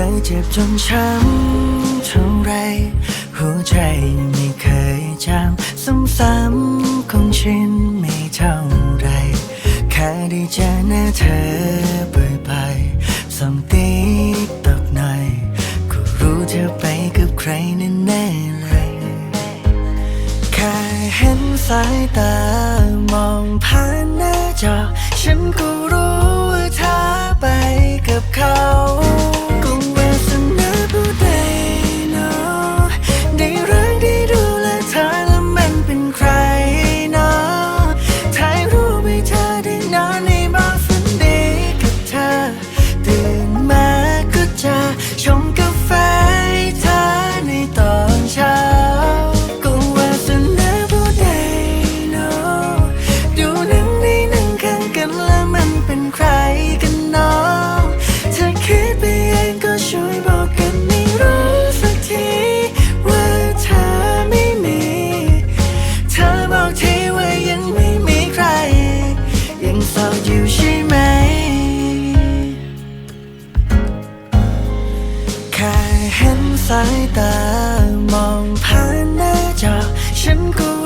คยเจ็บจนช้ำเท่าไร หัวใจไม่เคยจำซ้ำๆคงชินไม่เท่าไร แค่ได้เจอหน้าเธอบ่อยๆสมตีตกหน่อย ก็รู้เธอไปกับใครแน่ๆเลย แค่เห็นสายตามองผ่านหน้าจอ ฉันก็รู้ เห็นสายตามองผ่านหน้าจอฉันก็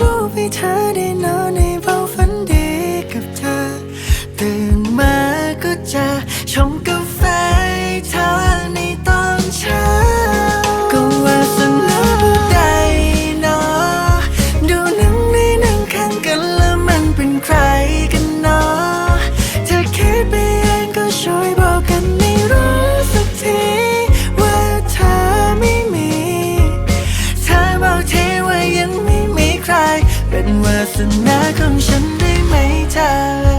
will be turning on him. วาสนาของฉันได้ไหมเธอ